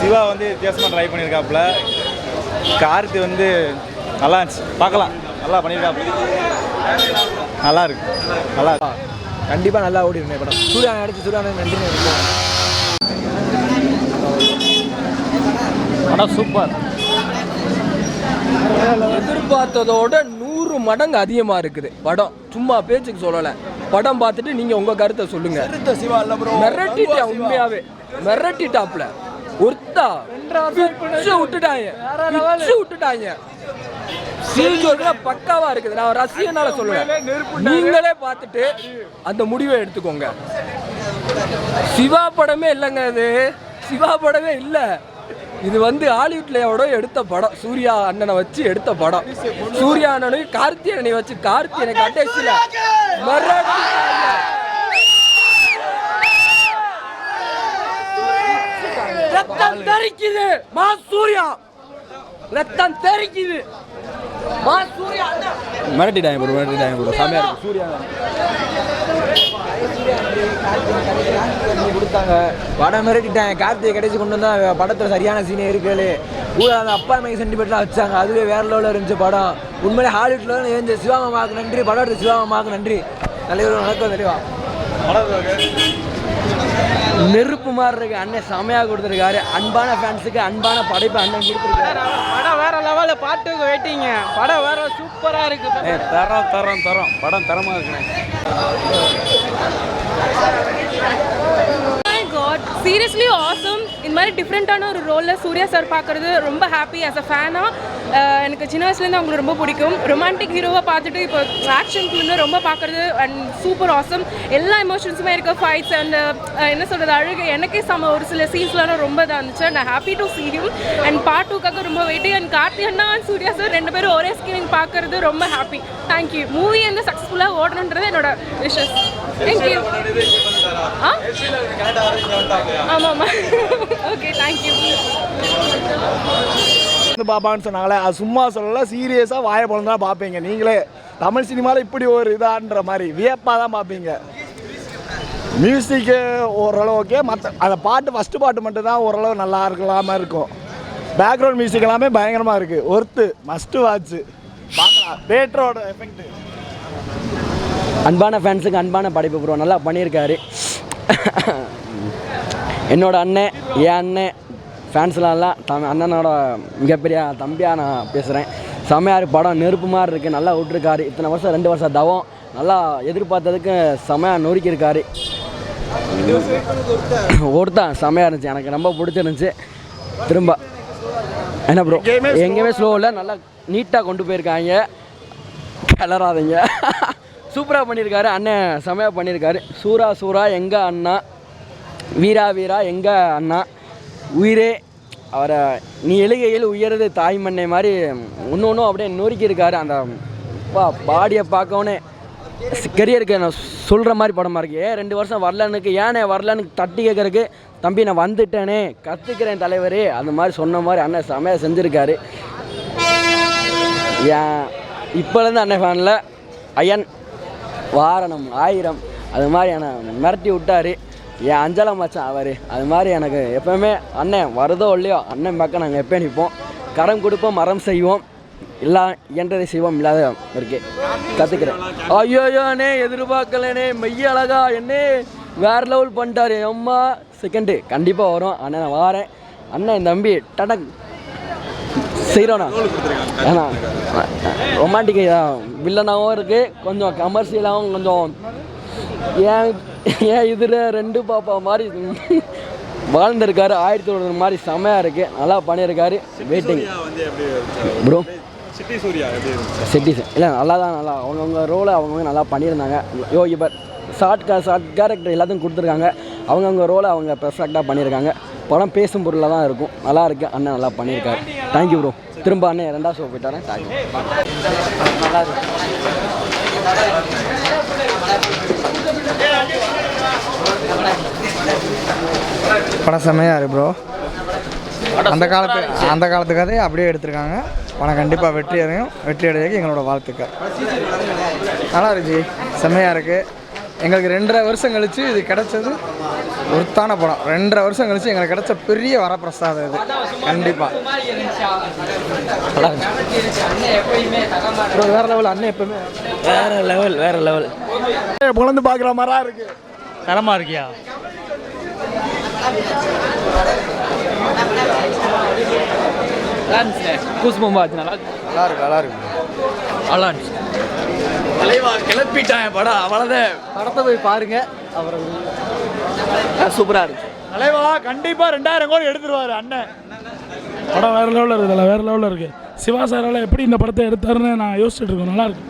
சிவா வந்து வித்தியாசமாக ட்ரை பண்ணியிருக்காப்புல கார்த்தி வந்து நல்லா இருந்துச்சு. பார்க்கலாம். நல்லா பண்ணியிருக்காப்புல நல்லா இருக்கு. நல்லா இருக்கு. கண்டிப்பாக நல்லா ஓடி இருந்தேன் படம். சூர்யா நடிச்சு சூர்யா நன்றி படம் சூப்பர். எதிர்பார்த்ததோட நூறு மடங்கு அதிகமாக இருக்குது படம். சும்மா பேச்சுக்கு சொல்லலை. படம் பார்த்துட்டு நீங்கள் உங்கள் கருத்தை சொல்லுங்க. சிவா இல்லை ப்ரோ மிரட்டிட்டா உண்மையாவே. மிரட்டிட்டாப்ல ஒருத்தா விட்டுட்டாங்க. விட்டுட்டாங்க. சீஜோட பக்காவா இருக்குது. நான் ரசிகனால சொல்லுவேன். நீங்களே பார்த்துட்டு அந்த முடிவை எடுத்துக்கோங்க. சிவா படமே இல்லைங்க அது. சிவா படமே இல்லை. இது வந்து ஹாலிவுட்ல எவ்வளோ எடுத்த படம். சூர்யா அண்ணனை வச்சு எடுத்த படம். சூர்யா அண்ணனையும் கார்த்தி அண்ணனை வச்சு கார்த்தி எனக்கு கடைசியில் ரத்தம் தெரிக்குது. மா சூர்யா ரத்தம் தெரிக்குது. மா சூர்யா மிரட்டிட்டாங்க ப்ரோ மிரட்டிட்டாங்க ப்ரோ செமையாக இருக்கு. சூர்யா. கொடுத்தாங்க. படம் மிரட்டிட்டாங்க. கார்த்திகை கடைசி கொண்டு வந்தா படத்தில் சரியான சீனே இருக்கலே கூட அந்த அப்பா அம்மைக்கு சென்டிமெண்ட்லாம் வச்சாங்க. அதுவே வேற லெவலில் இருந்துச்சு படம். உண்மையிலே ஹாலிவுட்ல எழுந்த சிவாமாமாவுக்கு நன்றி. படம் எடுத்த சிவாமாமாவுக்கு நன்றி. தலைவர் வணக்கம் தெளிவா. நெருப்பு மாதிரி இருக்கு அண்ணன் செமையா கொடுத்துருக்காரு. அன்பான ஃபேன்ஸுக்கு அன்பான படைப்பு அண்ணன் கொடுத்துருக்காரு. படம் வேற லெவலில் பாட்டுக்கு வெயிட்டிங்க. படம் வேற சூப்பரா இருக்கு. தரம் தரம் தரம். படம் தரமாக இருக்குண்ணே. பட் சீரியஸ்லி ஆசம் இந்த மாதிரி டிஃப்ரெண்ட்டான ஒரு ரோலில் சூர்யா சார் பார்க்குறது ரொம்ப ஹாப்பி ஆஸ் அ ஃபேனாக எனக்கு சின்ன வயசுலேருந்து அவங்களுக்கு ரொம்ப பிடிக்கும். ரொமான்டிக் ஹீரோவை பார்த்துட்டு இப்போ ஆக்ஷன் ஃபிலிமில் ரொம்ப பார்க்குறது அண்ட் சூப்பர் ஆசம் எல்லா எமோஷன்ஸுமே இருக்க. ஃபைட்ஸ் அண்ட் என்ன சொல்கிறது அழுகு எனக்கே சம. ஒரு சில சீன்ஸ்லாம் ரொம்ப இதாக இருந்துச்சு. நான் happy to see him. And part டூக்காக ரொம்ப வெயிட்டிங் அண்ட் கார்த்தி அண்ணா அண்ட் சூர்யா சார் ரெண்டு பேரும் ஒரே ஸ்கிரீன் பார்க்குறது ரொம்ப ஹாப்பி தேங்க்யூ மூவி வந்து சக்ஸஸ்ஃபுல்லாக ஓடணுன்றது என்னோட விஷஸ் தேங்க்யூ ஆ? ஆமாம் ஆமாம் ஓகே தேங்க்யூ வந்து பார்ப்பான்னு சொன்னாங்களே அது சும்மா சொல்லல சீரியஸாக வாய பழம் தான் பார்ப்பீங்க நீங்களே தமிழ் சினிமாவில் இப்படி ஒரு இதான்ற மாதிரி வியப்பாக தான் பார்ப்பீங்க மியூசிக்கு ஓரளவு ஓகே மற்ற அந்த பாட்டு ஃபஸ்ட்டு பாட்டு மட்டும் தான் ஓரளவு நல்லா இருக்கலாம இருக்கும். பேக்ரவுண்ட் மியூசிக் எல்லாமே பயங்கரமாக இருக்குது ஒர்த்து மஸ்ட்டு வாட்ச்சு பார்க்கலாம். தேட்டரோட எஃபெக்ட் அன்பான ஃபேன்ஸுக்கு அன்பான படைப்பு ப்ரோ நல்லா பண்ணியிருக்காரு. என்னோட அண்ணன் என் அண்ணன் ஃபேன்ஸ்லாம் தம் அண்ணனோட மிகப்பெரிய தம்பியாக நான் பேசுகிறேன் செமையார் படம் நெருப்பு மாதிரி இருக்குது நல்லா விட்டுருக்காரு. இத்தனை வருஷம் ரெண்டு வருஷம் தவம். நல்லா எதிர்பார்த்ததுக்கு செமையாக நொறுக்கியிருக்காரு. ஒருத்தான் செமையாக இருந்துச்சு எனக்கு ரொம்ப பிடிச்சிருந்துச்சு. திரும்ப. என்ன ப்ரோ எங்கேயுமே ஸ்லோ இல்லை நல்லா நீட்டாக கொண்டு போயிருக்காங்க. கிளறாதீங்க. சூப்பராக பண்ணியிருக்காரு அண்ணன் செமையாக பண்ணியிருக்காரு சூரா சூரா எங்கள் அண்ணா? வீரா வீரா எங்கள் அண்ணா? உயிரே. அவரை நீ எழுகையில் உயர்றது தாய் மண்ணை மாதிரி ஒன்று ஒன்றும் அப்படியே நொறுக்கியிருக்காரு. அந்த பா பாடியை பார்க்கவுனே கெரியருக்கு நான் சொல்கிற மாதிரி படமாக இருக்கு. ஏன் ரெண்டு வருஷம் வரலனுக்கு ஏனே வரலன்னு தட்டி கேட்குறக்கு தம்பி நான் வந்துட்டேனே கற்றுக்கிறேன் தலைவரே அந்த மாதிரி சொன்ன மாதிரி அண்ணன் செமையாக செஞ்சுருக்காரு. ஏன் இப்போலேருந்து அண்ணன் ஃபேனில் அயன். வாரணம் ஆயிரம். அது மாதிரி என்னை மிரட்டி விட்டாரு. என் அஞ்சலா மச்சான் அவர். அது மாதிரி எனக்கு எப்போவுமே அண்ணன் வருதோ இல்லையோ அண்ணன் பக்கம் நாங்கள் எப்போ நிற்போம் கரம் கொடுப்போம் மரம் செய்வோம். இல்லா என்றதை செய்வோம் இல்லாத இருக்கு. கற்றுக்கிறேன் ஐயோயோண்ணே எதிர்பார்க்கலனே மெய்ய அழகா என்னே வேற லெவல் பண்ணிட்டாரு. அம்மா செகண்டு கண்டிப்பாக வரும். அண்ணன் நான் வாரேன். அண்ணன் என் தம்பி டடக். செய்கிறோண்ணா ஏண்ணா ரொமான்டிக் வில்லனாகவும் இருக்குது கொஞ்சம் கமர்ஷியலாகவும் கொஞ்சம் ஏன் ஏன் இதில் ரெண்டு பாப்பா மாதிரி வாழ்ந்திருக்காரு ஆயிரத்தி தொண்ணூறு மாதிரி செமையாக இருக்குது நல்லா பண்ணியிருக்காரு வெயிட்டிங் ப்ரோ சிட்டி சூர்யா எப்படி இல்லை நல்லா தான் நல்லா அவங்கவுங்க ரோலை அவங்கவுங்க நல்லா பண்ணியிருந்தாங்க. Yogi but short short character எல்லாத்தையும் கொடுத்துருக்காங்க. அவங்கவுங்க ரோலை அவங்க பெர்ஃபெக்டாக பண்ணியிருக்காங்க. படம் பேசும் பொருளாக தான் இருக்கும். நல்லா இருக்கு அண்ணன் நல்லா பண்ணியிருக்காரு. தேங்க்யூ ப்ரோ திரும்ப அண்ணன் ரெண்டாவது ஷோ போயிட்டாரன் தேங்க்யூ படம் செம்மையாக இருக்கு ப்ரோ அந்த காலத்து அந்த காலத்து கதையை அப்படியே எடுத்திருக்காங்க. படம் கண்டிப்பாக வெற்றி அடையும். வெற்றி அடையக்கு எங்களோட வாழ்த்துக்கள். நல்லா இருந்துச்சு செம்மையாக இருக்குது எங்களுக்கு ரெண்டரை வருஷம் கழிச்சு இது கிடச்சது ஒருத்தான படம். ரெண்டரை வருஷம் கழிச்சு எங்களுக்கு கிடைச்ச பெரிய வரப்பிரசாதம் இது. கண்டிப்பாக வேற லெவல் அண்ணன் எப்பவுமே. வேற லெவல் வேற லெவல் புலந்து பார்க்குற மாதிரா இருக்கு. தரமாக இருக்கியா? நல்லா நல்லா இருக்கு நல்லா இருக்கு. நல்லா இருந்துச்சு. தலைவா கிளப்பிட்டான் படம் அவ்வளோதான் படத்தை போய் பாருங்க அப்புறம் சூப்பராக இருக்கு தலைவா கண்டிப்பாக ரெண்டாயிரம் கோடி எடுத்துருவாரு அண்ணன். படம் வேறு லெவலில் இருக்குதுல்ல வேறு லெவலில் இருக்குது சிவா சாரால் எப்படி இந்த படத்தை எடுத்தாருன்னு நான் யோசிச்சுட்டு இருக்கேன். நல்லா இருக்கு.